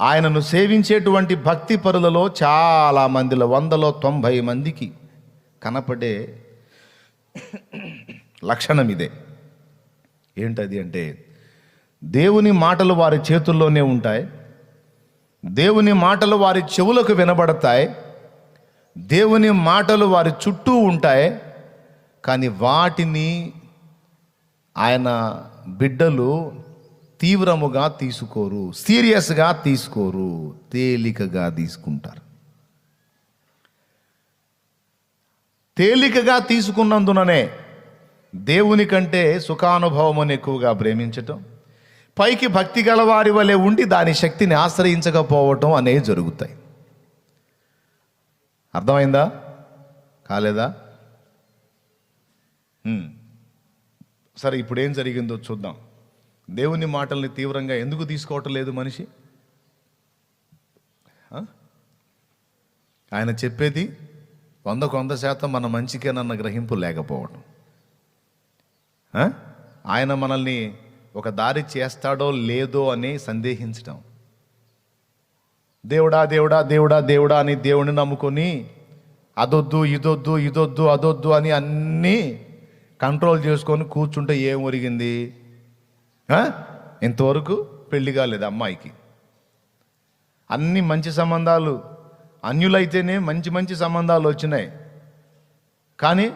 ఆయనను సేవించేటువంటి భక్తి పరులలో చాలా మందిలో వందలో తొంభై మందికి కనపడే లక్షణం ఇదే. ఏంటది అంటే దేవుని మాటలు వారి చేతుల్లోనే ఉంటాయి దేవుని మాటలు వారి చెవులకు వినబడతాయి దేవుని మాటలు వారి చుట్టూ ఉంటాయి కానీ వాటిని ఆయన బిడ్డలు తీవ్రముగా తీసుకోరు సీరియస్గా తీసుకోరు తేలికగా తీసుకుంటారు. తేలికగా తీసుకున్నందుననే దేవుని కంటే సుఖానుభవమును ఎక్కువగా ప్రేమించటం పైకి భక్తి గల వారి వలె ఉండి దాని శక్తిని ఆశ్రయించకపోవటం అనేవి జరుగుతాయి. అర్థమైందా? కాలేదా? సరే ఇప్పుడు ఏం జరిగిందో చూద్దాం. దేవుని మాటల్ని తీవ్రంగా ఎందుకు తీసుకోవటం లేదు మనిషి? ఆయన చెప్పేది వందకు వంద శాతం మన మంచికేనన్న గ్రహింపు లేకపోవడం ఆయన మనల్ని ఒక దారి చేస్తాడో లేదో అని సందేహించడం దేవుడా దేవుడా దేవుడా దేవుడా అని దేవుని నమ్ముకొని అదొద్దు ఇదొద్దు ఇదొద్దు అదొద్దు అని అన్నీ కంట్రోల్ చేసుకొని కూర్చుంటే ఏం ఒరిగింది? ఇంతవరకు పెళ్ళి కాలేదు అమ్మాయికి. అన్ని మంచి సంబంధాలు అన్యులైతేనే మంచి మంచి సంబంధాలు వచ్చినాయి. కానీ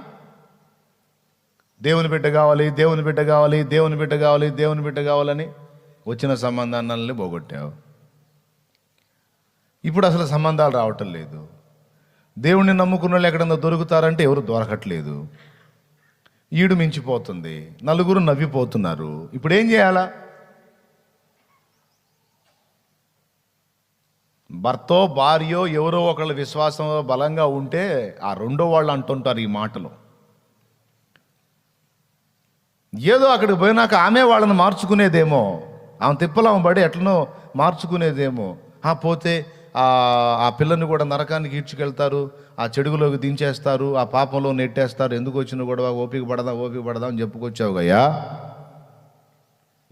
దేవుని బిడ్డ కావాలి దేవుని బిడ్డ కావాలి దేవుని బిడ్డ కావాలి దేవుని బిడ్డ కావాలని వచ్చిన సంబంధాన్ని పోగొట్టావు. ఇప్పుడు అసలు సంబంధాలు రావటం లేదు. దేవుణ్ణి నమ్ముకున్న వాళ్ళు ఎక్కడన్నా దొరుకుతారంటే ఎవరు దొరకట్లేదు. ఈడు మించిపోతుంది నలుగురు నవ్విపోతున్నారు. ఇప్పుడు ఏం చేయాలా? భర్తో భార్యో ఎవరో ఒకళ్ళ విశ్వాసంలో బలంగా ఉంటే ఆ రెండో వాళ్ళు అంటుంటారు ఈ మాటలు. ఏదో అక్కడికి పోయినాక ఆమె వాళ్ళని మార్చుకునేదేమో ఆమె తిప్పలం పడి ఎట్లనో మార్చుకునేదేమో. ఆ పోతే ఆ పిల్లని కూడా నరకానికి ఈడ్చుకెళ్తారు ఆ చెడుగులోకి దించేస్తారు ఆ పాపంలో నెట్టేస్తారు ఎందుకు వచ్చిన గొడవ ఓపిక పడదా ఓపిక పడదా అని చెప్పుకొచ్చావు గయ్యా?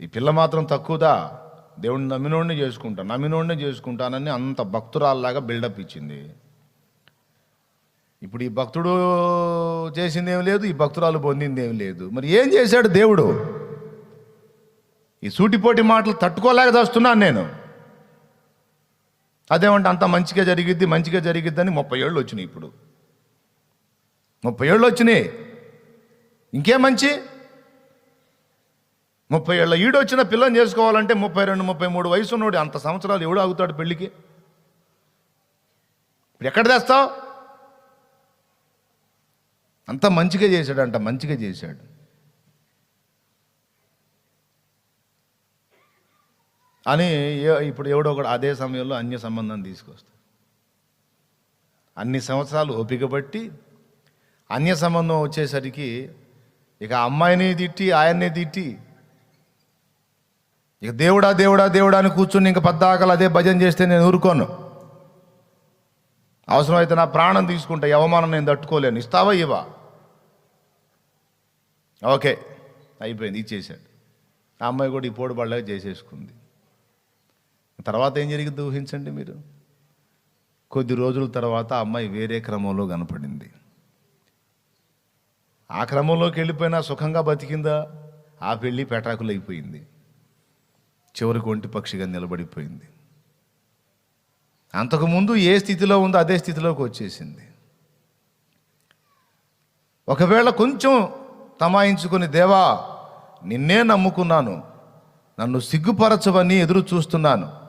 ఈ పిల్ల మాత్రం తక్కువదా? దేవుడిని నమ్మినోడిని చేసుకుంటా నమ్మినోడిని చేసుకుంటానని అంత భక్తురాల్లాగా బిల్డప్ ఇచ్చింది. ఇప్పుడు ఈ భక్తుడు చేసింది ఏం లేదు ఈ భక్తురాలు పొందింది ఏం లేదు. మరి ఏం చేశాడు దేవుడు? ఈ సూటిపోటి మాటలు తట్టుకోలేక చేస్తున్నాను నేను. అదేమంటే అంత మంచిగా జరిగిద్ది మంచిగా జరిగిద్దని ముప్పై ఏళ్ళు వచ్చినాయి ఇప్పుడు. ముప్పై ఏళ్ళు వచ్చినాయి. ఇంకేం మంచి? ముప్పై ఏళ్ళ ఈడు వచ్చిన పిల్లని చేసుకోవాలంటే ముప్పై రెండు ముప్పై మూడు వయసు ఉన్నోడు అంత సంవత్సరాలు ఎవడు ఆగుతాడు పెళ్ళికి? ఇప్పుడు ఎక్కడ తెస్తావు? అంత మంచిగా చేశాడంట మంచిగా చేశాడు. అని ఏ- ఇప్పుడు ఎవడో ఒకడు అదే సమయంలో అన్య సంబంధం తీసుకొస్తాడు. అన్ని సంవత్సరాలు ఓపిక బట్టి అన్య సంబంధం వచ్చేసరికి ఇక అమ్మాయిని తిట్టి ఆయన్ని తిట్టి ఇక దేవుడా దేవుడా దేవుడా అని కూర్చుని ఇంక పద్దాకలు అదే భజన చేస్తే నేను ఊరుకోను. అవసరమైతే నా ప్రాణం తీసుకుంటా అవమానం నేను తట్టుకోలేను. ఇస్తావా ఇవా ఓకే అయిపోయింది ఇచ్చేసాడు. ఆ అమ్మాయి కూడా ఈ పోడు పడలేక చేసేసుకుంది. తర్వాత ఏం జరిగింది ఊహించండి మీరు. కొద్ది రోజుల తర్వాత అమ్మాయి వేరే క్రమంలో కనపడింది. ఆ క్రమంలోకి వెళ్ళిపోయినా సుఖంగా బతికిందా? ఆ పెళ్ళి పెటాకులు అయిపోయింది చివరికి ఒంటి పక్షిగా నిలబడిపోయింది. అంతకుముందు ఏ స్థితిలో ఉందో అదే స్థితిలోకి వచ్చేసింది. ఒకవేళ కొంచెం తమాయించుకుని దేవా నిన్నే నమ్ముకున్నాను. నన్ను సిగ్గుపరచవని ఎదురు చూస్తున్నాను.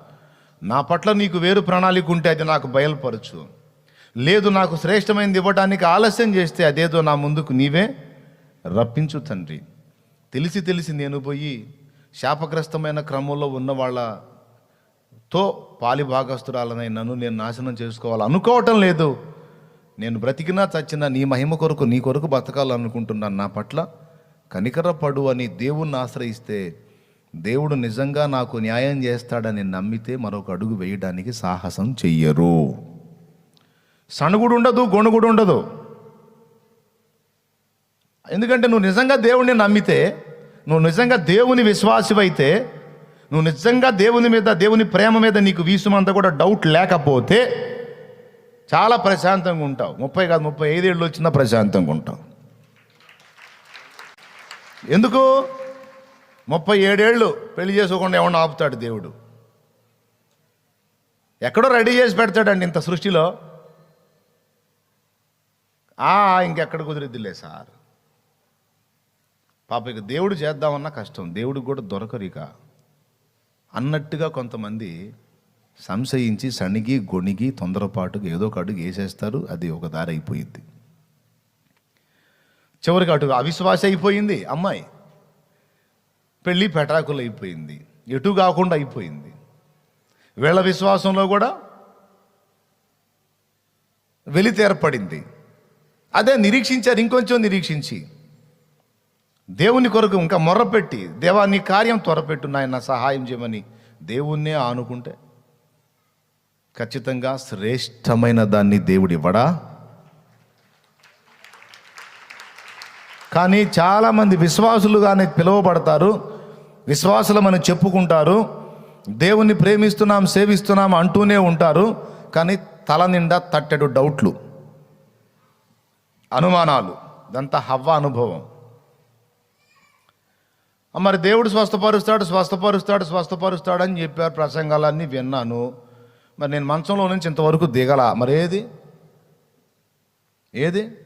నా పట్ల నీకు వేరు ప్రణాళిక ఉంటే అది నాకు బయలుపరచు. లేదు నాకు శ్రేష్టమైనది ఇవ్వడానికి ఆలస్యం చేస్తే అదేదో నా ముందుకు నీవే రప్పించు తండ్రి. తెలిసి తెలిసి నేను పోయి శాపగ్రస్తమైన క్రమంలో ఉన్న వాళ్ళతో పాలి భాగస్తురాలనై నన్ను నేను నాశనం చేసుకోవాలి అనుకోవటం లేదు. నేను బ్రతికినా చచ్చినా నీ మహిమ కొరకు నీ కొరకు బతకాలనుకుంటున్నాను. నా పట్ల కనికరపడు అని దేవుణ్ణి ఆశ్రయిస్తే దేవుడు నిజంగా నాకు న్యాయం చేస్తాడని నమ్మితే మరొక అడుగు వేయడానికి సాహసం చెయ్యరు. సణుగుడు ఉండదు గొణుగుడు ఉండదు. ఎందుకంటే నువ్వు నిజంగా దేవుణ్ణి నమ్మితే నువ్వు నిజంగా దేవుని విశ్వాసివైతే నువ్వు నిజంగా దేవుని మీద దేవుని ప్రేమ మీద నీకు వీసుమంత కూడా డౌట్ లేకపోతే చాలా ప్రశాంతంగా ఉంటావు. ముప్పై కాదు ముప్పై ఐదేళ్ళు వచ్చినా ప్రశాంతంగా ఉంటావు. ఎందుకు? ముప్పై ఏడేళ్ళు పెళ్ళి చేసుకోకుండా ఎవరిని ఆపుతాడు దేవుడు? ఎక్కడో రెడీ చేసి పెడతాడండి ఇంత సృష్టిలో. ఆ ఇంకెక్కడ కుదిరిద్దిలే సార్. పాప ఇక దేవుడు చేద్దామన్నా కష్టం. దేవుడికి కూడా దొరకరు ఇక. అన్నట్టుగా కొంతమంది సంశయించి సణిగి గొణిగి తొందరపాటుగా ఏదో ఒక అడుగు వేసేస్తారు. అది ఒక దారి అయిపోయింది చివరికి అటు అవిశ్వాస అయిపోయింది. అమ్మాయి. పెళ్ళి పెటాకులు అయిపోయింది. ఎటు కాకుండా అయిపోయింది. వీళ్ళ విశ్వాసంలో కూడా వెలితేర్పడింది అదే నిరీక్షించారు ఇంకొంచెం నిరీక్షించి. దేవుని కొరకు ఇంకా మొర్రపెట్టి దేవా నీ కార్యం త్వరపెట్టు నాయన సహాయం చేయమని దేవుణ్ణే ఆనుకుంటే ఖచ్చితంగా శ్రేష్టమైన దాన్ని దేవుడి ఇవ్వడా? కానీ చాలామంది విశ్వాసులుగానే పిలువబడతారు. విశ్వాసులమని చెప్పుకుంటారు. దేవుణ్ణి ప్రేమిస్తున్నాం సేవిస్తున్నాం అంటూనే ఉంటారు. కానీ తల నిండా తట్టెడు డౌట్లు. అనుమానాలు. ఇదంతా హవ్వ అనుభవం. మరి దేవుడు స్వస్థపరుస్తాడు స్వస్థపరుస్తాడు స్వస్థపరుస్తాడు అని చెప్పారు. ప్రసంగాలన్నీ విన్నాను. మరి నేను మంచంలో నుంచి ఇంతవరకు దిగల. మరి ఏది ఏది?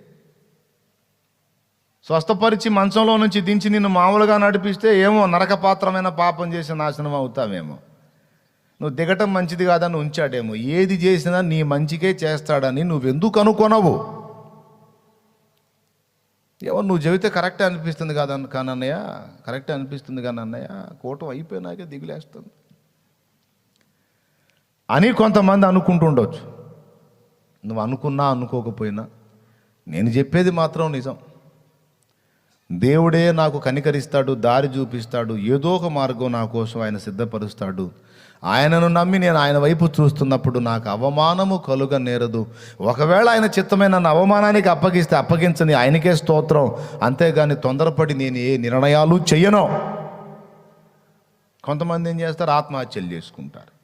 స్వస్థపరిచి మంచంలో నుంచి దించి నిన్ను మామూలుగా నడిపిస్తే ఏమో నరకపాత్రమైన పాపం చేసి నాశనం అవుతామేమో నువ్వు దిగటం మంచిది కాదని ఉంచాడేమో. ఏది చేసినా నీ మంచికే చేస్తాడని నువ్వెందుకు అనుకోనవు? ఏమో నువ్వు చెబితే కరెక్టే అనిపిస్తుంది కదా కానన్నయ్య కరెక్టే అనిపిస్తుంది కానీ అన్నయ్య కూటం అయిపోయినాకే దిగులేస్తుంది. అని కొంతమంది అనుకుంటుండొచ్చు నువ్వు అనుకున్నా అనుకోకపోయినా. నేను చెప్పేది మాత్రం నిజం. దేవుడే నాకు కనికరిస్తాడు దారి చూపిస్తాడు ఏదో ఒక మార్గం నా కోసం ఆయన సిద్ధపరుస్తాడు. ఆయనను నమ్మి నేను ఆయన వైపు చూస్తున్నప్పుడు నాకు అవమానము కలుగ నేరదు. ఒకవేళ ఆయన చిత్తమే నన్ను అవమానానికి అప్పగిస్తే అప్పగించని ఆయనకే స్తోత్రం. అంతేగాని తొందరపడి నేను ఏ నిర్ణయాలు చెయ్యను. కొంతమంది ఏం చేస్తారు? ఆత్మహత్యలు చేసుకుంటారు.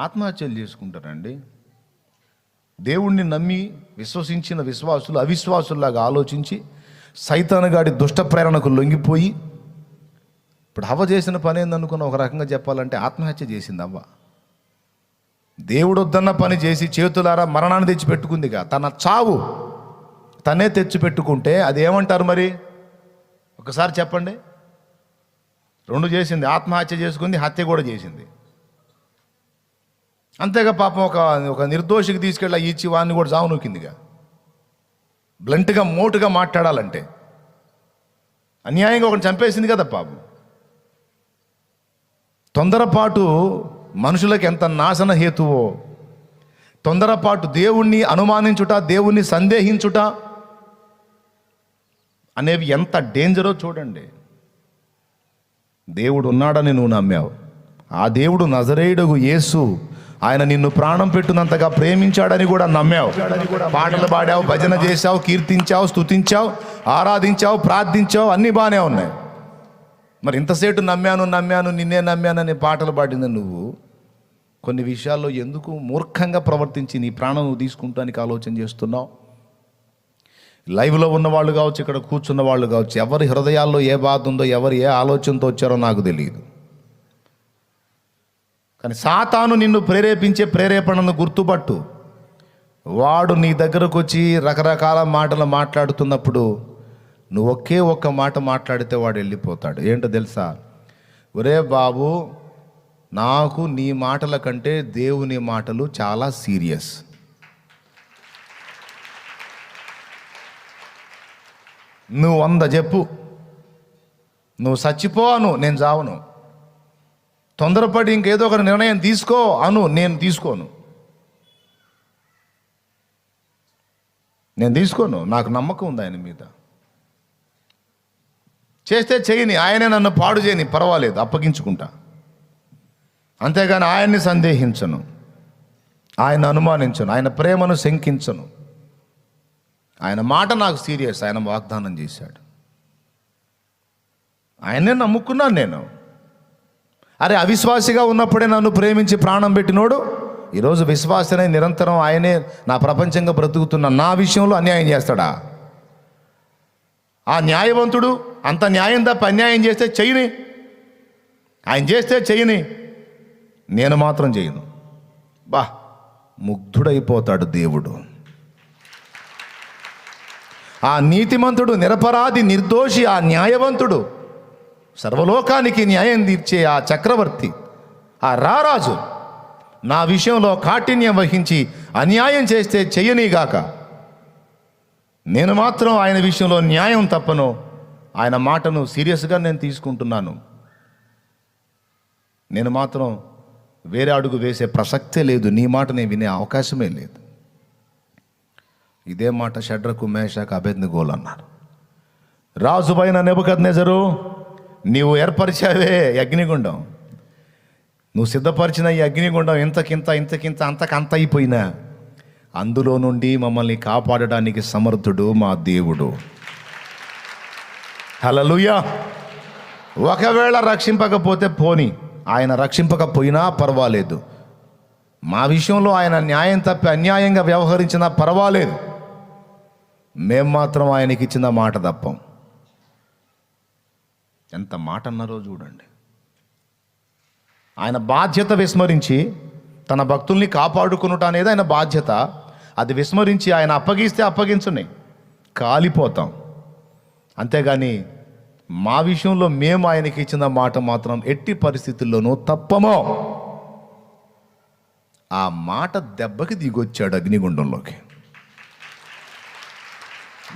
ఆత్మహత్యలు చేసుకుంటారండి. దేవుణ్ణి నమ్మి విశ్వసించిన విశ్వాసులు అవిశ్వాసుల్లాగా ఆలోచించి సైతానుగాడి దుష్ట ప్రేరణకు లొంగిపోయి ఇప్పుడు హవ్వ చేసిన పని ఏందనుకున్న ఒక రకంగా చెప్పాలంటే ఆత్మహత్య చేసింది అవ్వ దేవుడు వద్దన్న పని చేసి చేతులారా మరణాన్ని తెచ్చిపెట్టుకుందిగా తన చావు తనే తెచ్చిపెట్టుకుంటే అది ఏమంటారు మరి? ఒకసారి చెప్పండి. రెండు చేసింది ఆత్మహత్య చేసుకుంది హత్య కూడా చేసింది. అంతేగా పాపం ఒక ఒక నిర్దోషికి తీసుకెళ్ళి ఇచ్చి వాడిని కూడా జావు నూకిందిగా. బ్లంట్గా మోటుగా మాట్లాడాలంటే. అన్యాయంగా ఒకటి చంపేసింది కదా పాపం. తొందరపాటు మనుషులకు ఎంత నాశన హేతువో తొందరపాటు దేవుణ్ణి అనుమానించుట దేవుణ్ణి సందేహించుట అనేవి ఎంత డేంజరో చూడండి. దేవుడు ఉన్నాడని నువ్వు నమ్మావు. ఆ దేవుడు నజరేయుడుగు యేసు ఆయన నిన్ను ప్రాణం పెట్టినంతగా ప్రేమించాడని కూడా నమ్మావు. పాటలు పాడావు భజన చేశావు కీర్తించావు స్తుతించావు ఆరాధించావు ప్రార్థించావు అన్నీ బాగానే ఉన్నాయి. మరి ఇంతసేటు నమ్మాను నమ్మాను నిన్నే నమ్మానని పాటలు పాడింది నువ్వు కొన్ని విషయాల్లో ఎందుకు మూర్ఖంగా ప్రవర్తించి నీ ప్రాణం నువ్వు తీసుకుంటానికి ఆలోచన చేస్తున్నావు? లైవ్లో ఉన్న వాళ్ళు కావచ్చు ఇక్కడ కూర్చున్న వాళ్ళు కావచ్చు ఎవరి హృదయాల్లో ఏ బాధ ఉందో ఎవరు ఏ ఆలోచనతో వచ్చారో నాకు తెలియదు. కానీ సాతాను నిన్ను ప్రేరేపించే ప్రేరేపణను గుర్తుపట్టు. వాడు నీ దగ్గరకు వచ్చి రకరకాల మాటలు మాట్లాడుతున్నప్పుడు నువ్వు ఒకే ఒక్క మాట మాట్లాడితే వాడు వెళ్ళిపోతాడు. ఏంటో తెలుసా? ఒరే బాబు నాకు నీ మాటల కంటే దేవుని మాటలు చాలా సీరియస్. నువ్వు వంద చెప్పు. నువ్వు చచ్చిపోను నేను చావను తొందరపడి ఇంకేదో ఒక నిర్ణయం తీసుకో అను నేను తీసుకోను. నేను తీసుకోను నాకు నమ్మకం ఉంది ఆయన మీద. చేస్తే చేయని ఆయనే నన్ను పాడు చేయని పర్వాలేదు అప్పగించుకుంటా. అంతేగాని ఆయన్ని సందేహించను. ఆయన అనుమానించను ఆయన ప్రేమను శంకించను. ఆయన మాట నాకు సీరియస్ ఆయన వాగ్దానం చేశాడు. ఆయనే నమ్ముకున్నాను నేను. అరే అవిశ్వాసిగా ఉన్నప్పుడే నన్ను ప్రేమించి ప్రాణం పెట్టినోడు? ఈరోజు విశ్వాసనే నిరంతరం ఆయనే నా ప్రపంచంగా బ్రతుకుతున్న నా విషయంలో అన్యాయం చేస్తాడా? ఆ న్యాయవంతుడు అంత న్యాయం తప్ప అన్యాయం చేస్తే చెయ్యని. ఆయన చేస్తే చెయ్యని. నేను మాత్రం చేయను బా ముగ్ధుడైపోతాడు దేవుడు. ఆ నీతిమంతుడు నిరపరాధి నిర్దోషి ఆ న్యాయవంతుడు సర్వలోకానికి న్యాయం తీర్చే ఆ చక్రవర్తి ఆ రారాజు నా విషయంలో కాఠిన్యం వహించి అన్యాయం చేస్తే చెయ్యనీగాక నేను మాత్రం ఆయన విషయంలో న్యాయం తప్పను. ఆయన మాటను సీరియస్గా నేను తీసుకుంటున్నాను. నేను మాత్రం వేరే అడుగు వేసే ప్రసక్తే లేదు. నీ మాట నేను వినే అవకాశమే లేదు. ఇదే మాట షడ్రకు మేషకు గోలు అన్నారు. రాజు పైన నెబద్ నెజరు నీవు ఏర్పరిచావే అగ్నిగుండం నువ్వు సిద్ధపరిచిన ఈ అగ్నిగుండం ఇంతకింత ఇంతకింత అంతకంత అయిపోయినా. అందులో నుండి మమ్మల్ని కాపాడడానికి సమర్థుడు మా దేవుడు. హలలుయా ఒకవేళ రక్షింపకపోతే పోని. ఆయన రక్షింపకపోయినా పర్వాలేదు. మా విషయంలో ఆయన న్యాయం తప్పి అన్యాయంగా వ్యవహరించినా పర్వాలేదు. మేం మాత్రం ఆయనకి ఇచ్చిన మాట తప్పం. ఎంత మాట అన్నారో చూడండి. ఆయన బాధ్యత విస్మరించి తన భక్తుల్ని కాపాడుకునుట అనేది ఆయన బాధ్యత. అది విస్మరించి ఆయన అప్పగిస్తే అప్పగించుని కాలిపోతాం. అంతేగాని మా విషయంలో మేము ఆయనకి ఇచ్చిన మాట మాత్రం ఎట్టి పరిస్థితుల్లోనూ తప్పమో. ఆ మాట దెబ్బకి దిగొచ్చాడు అగ్నిగుండంలోకి.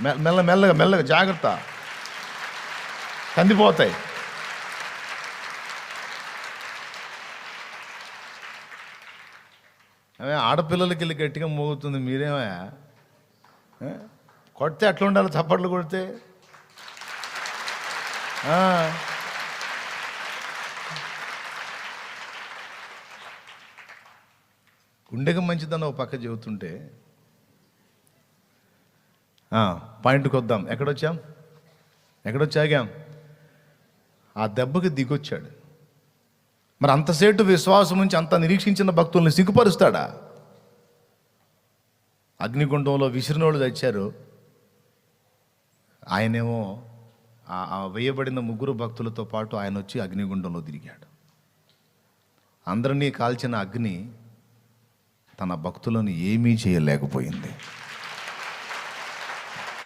మె- మెల్ల మెల్లగా మెల్లగా జాగ్రత్త. కందిపోతాయి. అవే ఆడపిల్లలకి వెళ్ళి గట్టిగా మోగుతుంది మీరేమయా కొడితే అట్లా ఉండాలి చప్పట్లు కొడితే? గుండెకి మంచిదని ఒక పక్క చెబుతుంటే పాయింట్కి వద్దాం. ఎక్కడొచ్చాం? ఎక్కడొచ్చాగాం? ఆ దెబ్బకి దిగొచ్చాడు. మరి అంతసేటు విశ్వాసం నుంచి అంత నిరీక్షించిన భక్తుల్ని సిగ్గుపరుస్తాడా? అగ్నిగుండంలో విసిరినోళ్ళు తెచ్చారు. ఆయనేమో ఆ- వేయబడిన ముగ్గురు భక్తులతో పాటు ఆయన వచ్చి అగ్నిగుండంలో తిరిగాడు. అందరినీ కాల్చిన అగ్ని తన భక్తులను ఏమీ చేయలేకపోయింది.